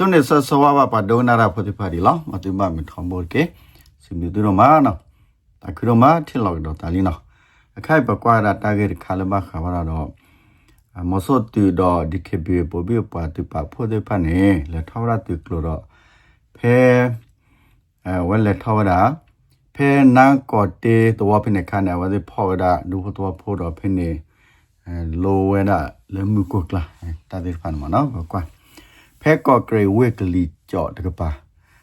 ချုံနေဆဆဝါပါဒိုနာရာဖတိပါဒီလောမတိမမထံဘောကေစင်ဒီတို့မာနော်အခုတော့မထင်လောက်တော့တာလီနော်အခိုက်ပကွာတာတာဂက်ခါလမခါဘာတော့မစောတူတော့ဒီကေဘီပိုဘီပါတိပါဖို့တဲ့ဖာနေလက်ထောရတူကလို့တော့ဖဲအဲဝဲလက်ထောရဖဲနာကောတေတော့ဖိနေခါနေဝဲဖော်တာဒူဖို့တော့ဖို့တော့ဖိနေအဲလိုဝဲတာလေမှုကုတ်လာတာဒီ ဖာနမနော်ကွာဖက်ကော့ဂရေဝက်ကလီကြော့တကပါ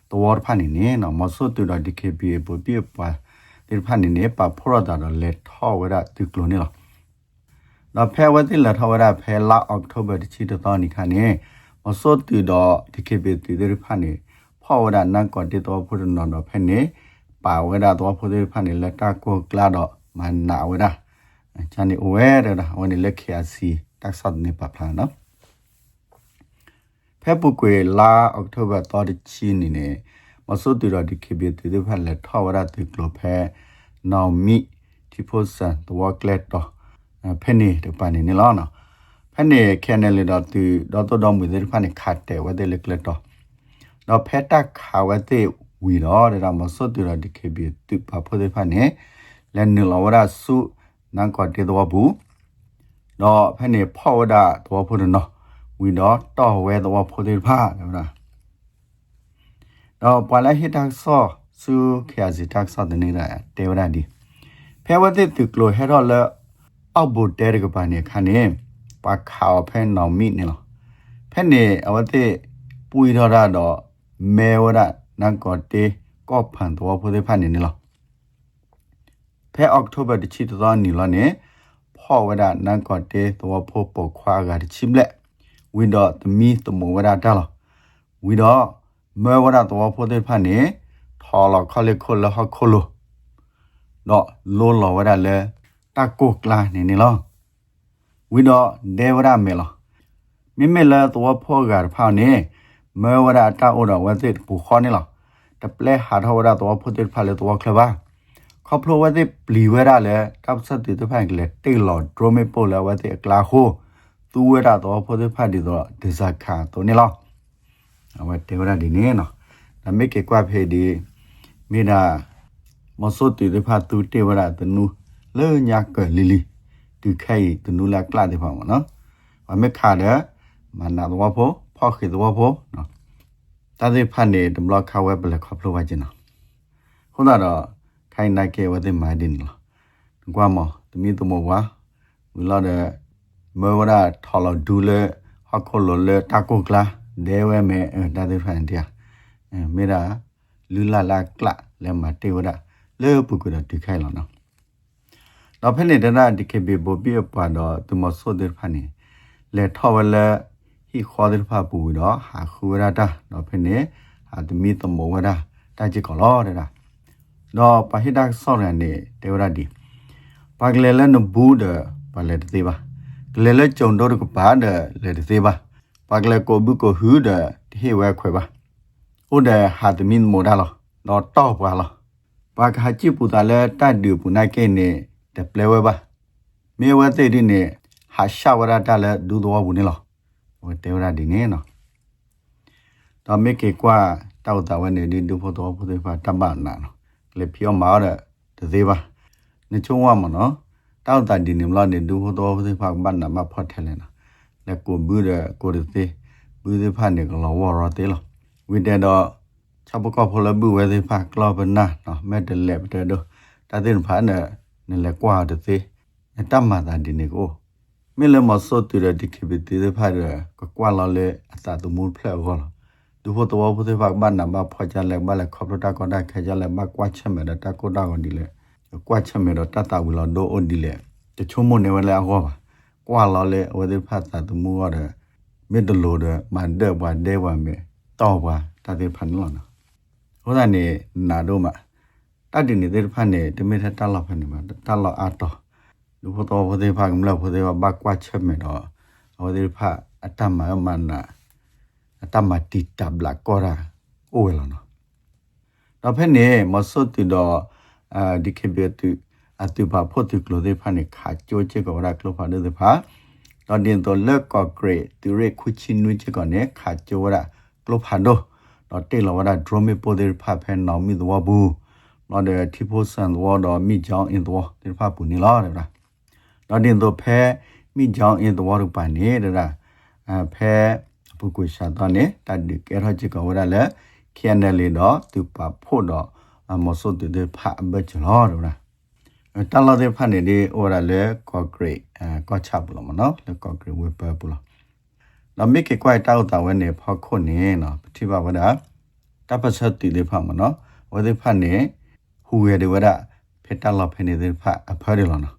တော်ဖာနေနေနော်မဆုတူတော့ဒီကေပီပပြပါဒီဖာနေနေပါဖောရတာတော့လက်ထောဝရတူကလိုနေလောတော့ဖဲဝတိလက်ထောဝရဖဲလာအောက်တိုဘာချီတော့နိခါနေမဆုတူတော့ဒီကေပီတီဒီဖာနေဖောဝရနန်ကောတီတော့ဖုရနော်တော့ဖဲနေပါဝရတော့ဖုဒီဖာနေလက်တာကိုကလာတော့မနာဝရချန်နေဝဲရတာဝန်လက်ခရစီတက်ဆတ်နေပါဖလာနော် ဖက်ပုကွေလာအောက်တိုဘာတော်ချီနေနေမဆုတူရဒီခေဘီတူဒီဖက်လက်ထောဝရတူကလဖဲနောင်မီတီဖိုဆန်တဝကလက်တော့ဖဲနေတပန်နေလောနော်ဖဲနေခဲနယ်လေတော့တူတော့တော့မူဒီဖက်နေခတ်တယ်ဝတဲ့လက်လက်တော့တော့ဖက်တက်ခါဝတဲ့ဝီတော့ဒါမဆုတူရဒီခေဘီတူပါဖို့ဒီဖက်နေလက်နေလောဝရစုနန်ကောတေတော့ဘူးတော့ဖဲနေဖောက်ဝဒတော့ဖို့နော် we not to where the wa phode pha တယ်ဗျာတော့ပလာဟိတက်ဆောစုခရစီတက်ဆောတဲ့နေတာတေဝရဒီဖဲဝတိတုကလိုဟဲတော့လအောက်ဘူတဲရကပါနေခါနေပါခါဖဲနောင်မိနေလောဖဲနေအဝတိပူရရတော့မဲဝရနန်ကောတေကောဖန်တော့ဖိုးသေးဖန်နေနေလောဖဲအောက်တိုဘာတချီတော့နီလောနေဖောဝရနန်ကောတေတော့ဖိုးပေါခွာကတချိမလက် ဝိတော့သမီးတမောဝရတာလောဝိတော့မေဝရတော့ဖို့တဲ့ဖာနေထော်လခလေခလဟခလတော့လောလောဝရလေတကုကလာနေနေလောဝိတော့ဒေဝရမေလောမိမေလာတော့ဖို့ကဖာနေမေဝရတာအိုတော့ဝတဲ့ပူခေါနေလောတပလက်ဟာထဝရတော့ဖို့တဲ့ဖာလေတော့ခလပါခပလိုဝတဲ့ပလီဝရလေတပ်စတဲ့တဖန်ကလေတေလောဒရိုမေပိုလာဝတဲ့ကလာဟို သူဝဲတာတော့ဖို့တဲ့ဖတ်ဒီတော့ဒီဇာခါတော့နေလောအဝဲတေဝရဒီနေနော်ဒါမိကေကွာဖေဒီမိနာမစောတီတဲ့ဖတ်သူတေဝရတနူလေညာကလီလီဒီခိုင်တနူလာကလာတဲ့ဖောင်းနော်အမေခါတဲ့မနာတော့ဖို့ဖောက်ခေတော့ဖို့နော်တာတဲ့ဖတ်နေဒမလခါဝဲဘလက်ခပ်လို့ဝါကျင်နော်ခုနတော့ခိုင်နိုင်ကေဝတဲ့မိုင်းတင်လောကွာမတမီတမောဝါဝလာတဲ့ မေဝရထော်လဒူလေဟခုလလေတာကိုကလာဒေဝဲမဲဒါတဲ့ဖန်တရားအဲမေရာလူလာလာကလလဲမတေဝရလေပုကုရတိခိုင်လောနော်တော့ဖက်နေတနာဒီကေဘေဘဘီပါတော့သူမဆိုတဲ့ဖန်နေလေထော်ဝလဲဟီခေါ်တဲ့ဖပူတော့ဟာခူရတာတော့ဖက်နေဟာတမီတမောဝရတာကြည့်ကောလောတဲ့တော့ပဟိဒက်ဆောရန်နေတေဝရဒီပါကလေလနဘူးဒပါလေတေပါ လေလေကြုံတော့ကပါဒလေသေးပါပါကလေကိုဘူးကိုဟူဒဒီဝဲခွဲပါဥဒဟာတမင်မိုဒါလောတော့တော့ပါလောပါကဟာချိပူတာလေတတ်ဒီပူနိုင်ကဲနေတပလဲဝဲပါမေဝဲတဲ့ဒီနေဟာရှာဝရတာလေဒူတော်ဘူးနေလောဝဲတေဝရဒီနေနော်တော့မေကေကွာတောက်တာဝဲနေဒီဒူဖို့တော်ဖို့သေးပါတမ္ပနာနော်လေပြောမာတဲ့သေးပါနေချုံဝမနော် တောက်တန်ဒီနေမလို့နေဒူဟတော်ဖေးဖာမန်နာမဖော့ထဲလဲနာလက်ကိုဘူးတဲ့ကိုရသေးဘူးသေးဖာနေကလောဝရသေးလောဝိတဲ့တော့ချဘကဖော်လဘူးဝဲသေးဖာကလောဘနာနော်မဲတယ်လက်တဲ့တော့တာတဲ့ဖာနေနေလက်ကွာတဲ့သေးတမ္မာတန်ဒီနေကိုမေလမစောတူရဒီခိဘတီသေးဖာရကကွာလောလေအတာတမူဖလဲဟောလောဒူဖို့တော်ဖို့သေးဖာမန်နာမဖော့ချလဲမလဲခေါပရတာကောတာခဲကြလဲမကွာချက်မဲတာကိုတာကွန်ဒီလဲ ကွာချက်မဲတော့တတ်တာဝလောဒိုအွန်ဒီလေတချို့မနေဝလဲဟောပါကွာလောလေဝဒိဖတ်တာတမှုရတဲ့မစ်တလို့တဲ့မန်တဲ့ဘာဒဲဝမဲတော့ပါတတဲ့ဖန်လောနော်ဟောတာနေနာတော့မှာတတ်တင်နေတဲ့ဖန်နေတမေထတက်လောက်ဖန်နေမှာတက်လောက်အတော့လူဖို့တော့ဝဒိဖတ်ကမလို့ဝဒိဖတ်ဘကွာချက်မဲတော့ဝဒိဖတ်အတမမနာအတမတိတဘလာကောရာအိုဝဲလောနော်တော့ဖက်နေမဆုတ်တတော့ အာဒီခေဘတူအတူပါဖို့တူကလိုတဲ့ဖာနေခါချိုးချေကောရာကလိုဖာတဲ့ဖာတော့တင်တော့လက်ကော့ဂရိတ်တူရခုချင်းနွေချေကောနေခါချိုးရာကလဖာဒိုတော့တေလဝဒဒရမီပိုဒေဖာဖဲနောင်မီဒဝဘူးတော့တဲ့တီဖိုဆန်ဒဝတော့မိချောင်းအင်ဒဝတေဖာပူနီလာတဲ့လားတော့တင်တော့ဖဲမိချောင်းအင်ဒဝရပန်နေတဲ့လားအဖဲပုကွေရှာတော့နေတတ်ဒီကဲရချကဝရလဲခီယန်တယ်လေတော့သူပါဖို့တော့ အမဆုတ်တဲ့ဖာဘချလောတဲ့လားတလာတဲ့ဖာနေဒီဩရလဲကော့ဂရိတ်အဲကော့ချပ်လို့မနော်လဲကော့ဂရိတ်ဝေပါပူလို့နော်မိကေကွိုက်တောက်တာဝဲနေဖောက်ခုနေနော်ပတိပါဝဒတပစတိလေဖာမနော်ဝဒေဖာနေဟူရတဲ့ဝဒဖေတလာဖေနေတဲ့ဖာအဖရလောနော်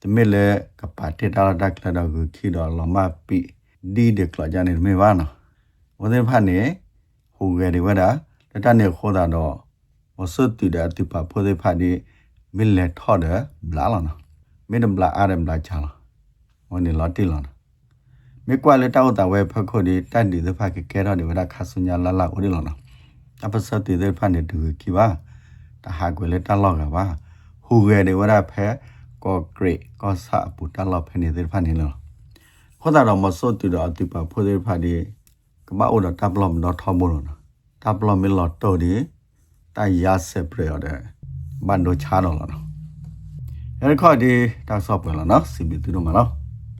တမေလေကပါတေတာဒက်လာတော့ခီတော်လမပိဒီဒက်ကလာကြနေမေဝါနော်ဝဒေဖာနေဟူရတဲ့ဝဒတတနေခေါ်တာတော့ ဝဆတ်တီဒတိပါဖိုဒေဖာဒီမင်လက်ထော်ဒဘလာလနာမင်ဒဘလာအာရမ်လာချာလာဝနီလော်တီလနာမေကွာလက်တောက်တာဝဲဖခုတ်ဒီတန်ဒီသဖကကဲတော့ဒီဝဒခါဆုညာလာလာဦးဒီလနာအပစတ်တီဒဖန်ဒီတူကီပါတဟာကွယ်လက်တလောက်ကပါဟူရဲဒီဝဒဖဲကော့ဂရိတ်ကော့ဆာပူတလောက်ဖဲနေဒီဖန်နေလောခေါ်တာတော့မစောတူတော့အတူပါဖိုဒေဖာဒီကမအိုတော့တပ်လော့မတော့ထောင်းမလို့နော်တပ်လော့မင်းလော်တော်ဒီ တိုင်ရဆက်ပြရတဲ့ဘန်ဒိုချာတော့လားနော်အဲ့ဒီခေါ်ဒီတာဆော့ပွင့်လားနော်စီဘီတူတော့မလား